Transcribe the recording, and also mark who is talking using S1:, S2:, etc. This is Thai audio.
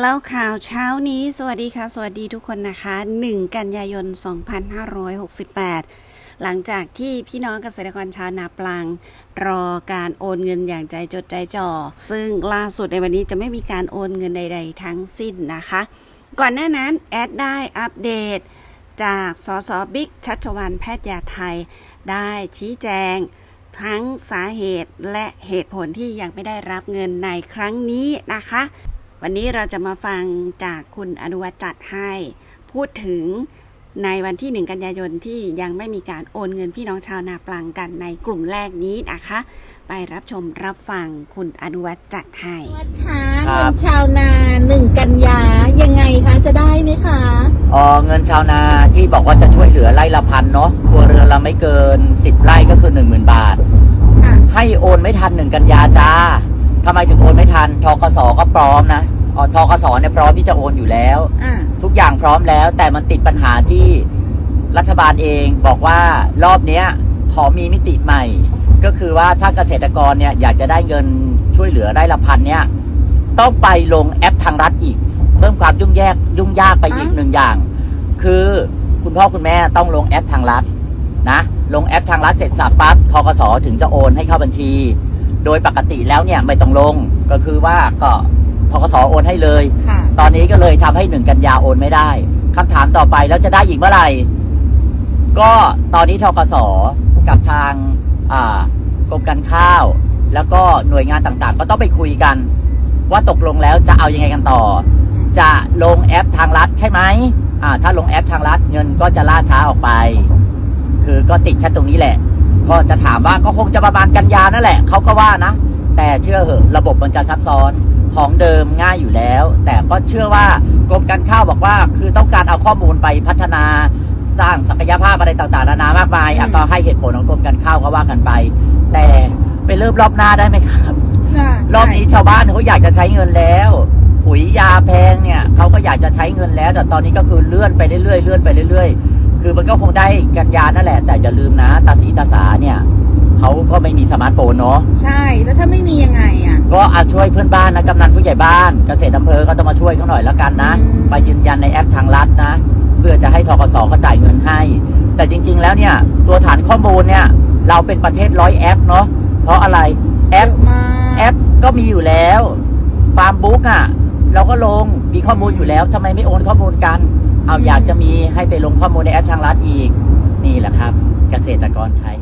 S1: เล่าข่าวเช้านี้ สวัสดีค่ะ สวัสดีทุกคนนะคะ 1 กันยายน 2568 หลังจากที่พี่น้องเกษตรกรชาวนาปลัง รอการโอนเงินอย่างใจจดใจจ่อ ซึ่งล่าสุดในวันนี้จะไม่มีการโอนเงินใด ๆ ทั้งสิ้นนะคะ ก่อนหน้านั้นแอดได้อัปเดต จากสสบิ๊กชัชวันแพทยาไทย ได้ชี้แจงทั้งสาเหตุและเหตุผลที่ยังไม่ได้รับเงินในครั้งนี้นะคะ วันนี้เราจะมาฟังจากคุณอนุวัตจัดให้ พูดถึงในวันที่ 1 กันยายนที่ยังไม่มีการโอนเงินพี่น้องชาวนาปลังกันในกลุ่มแรกนี้นะคะ ไปรับชมรับฟังคุณอนุวัตจัดให้
S2: วัดคะ
S3: ครั
S2: เงิ
S3: บ
S2: นชาวนาหนึ่งกันยายังไงคะจะได้ไหมคะ
S3: อ๋อเงินชาวนาที่บอกว่าจะช่วยเหลือไร่ละพันเนาะครัวเรือนละไม่เกิน 10 ไร่ก็คือ 1 0,000 บาท
S2: ค่ะ
S3: ให้โอนไม่ทันหนึ่งกันยาจ้า ทำไมถึงโอนไม่ทันทกสก็พร้อมนะอ๋อทกสเนี่ยพร้อมที่จะโอนอยู่แล้ว
S2: อ่า
S3: ทุกอย่างพร้อมแล้ว แต่มันติดปัญหาที่รัฐบาลเองบอกว่ารอบเนี้ยขอมีมิติใหม่ ก็คือว่าถ้าเกษตรกรเนี่ยอยากจะได้เงินช่วยเหลือไร่ละพันเนี่ยต้องไปลงแอปทางรัฐอีก เพิ่มความยุ่งแยกยุ่งยากไปอีกหนึ่งอย่าง คือคุณพ่อคุณแม่ต้องลงแอปทางรัฐนะ ลงแอปทางรัฐเสร็จสับปั๊บทกสถึงจะโอนให้เข้าบัญชี โดยปกติแล้วเนี่ยไม่ต้องลงก็คือว่าก็ทกสโอนให้เลย
S2: ค่ะ
S3: ตอนนี้ก็เลยทำให้หนึ่งกันยาโอนไม่ได้คำถามต่อไปแล้วจะได้อีกเมื่อไหร่ ก็ตอนนี้ทกสกับทางอ่ากรมการข้าว แล้วก็หน่วยงานต่างๆ ก็ต้องไปคุยกัน ว่าตกลงแล้วจะเอายังไงกันต่อ จะลงแอปทางรัฐใช่ไหมอ่าถ้าลงแอปทางรัฐเงินก็จะล่าช้าออกไป คือก็ติดแค่ตรงนี้แหละ ก็จะถามว่าก็คงจะประมาณกันยานั่นแหละเขาก็ว่านะ แต่เชื่อเหอะระบบมันจะซับซ้อนของเดิมง่ายอยู่แล้ว แต่ก็เชื่อว่ากรมการข้าวบอกว่า คือต้องการเอาข้อมูลไปพัฒนาสร้างศักยภาพอะไรต่างๆนานามากมายอะ
S2: อืม
S3: ก็ให้เหตุผลของกรมการข้าวก็ว่ากันไป แต่ไปเริ่มรอบหน้าได้ไหมครับ
S2: ค่ะ
S3: รอบนี้ชาวบ้านเขาอยากจะใช้เงินแล้วปุ๋ยยาแพงเนี่ยเขาก็อยากจะใช้เงินแล้ว แต่ตอนนี้ก็คือเลื่อนไปเรื่อยๆเลื่อนไปเรื่อยๆ คือมันก็คงได้กันยานั่นแหละ แต่อย่าลืมนะ ตาสีตาสาเนี่ยเขาก็ไม่มีสมาร์ทโฟนเนาะ
S2: ใช่ แล้วถ้าไม่มียังไงอะ
S3: ก็อาช่วยเพื่อนบ้านนะกำนันผู้ใหญ่บ้านเกษตรอำเภอก็ต้องมาช่วยเขาหน่อยแล้วกันนะ
S2: อืม
S3: ไปยืนยันในแอปทางรัฐนะ เพื่อจะให้ทกสเขาจ่ายเงินให้ แต่จริง ๆ แล้วเนี่ย ตัวฐานข้อมูลเนี่ย เราเป็นประเทศร้อยแอปเนาะเพราะอะไรแอป
S2: เยอะมาก
S3: แอปก็มีอยู่แล้ว ฟาร์มบุ๊กอะ เราก็ลงมีข้อมูลอยู่แล้วทำไมไม่โอนข้อมูลกัน เอาอยากจะมีให้ไปลงข้อมูลในแอปทางรัฐอีก นี่แหละครับ เกษตรกรไทย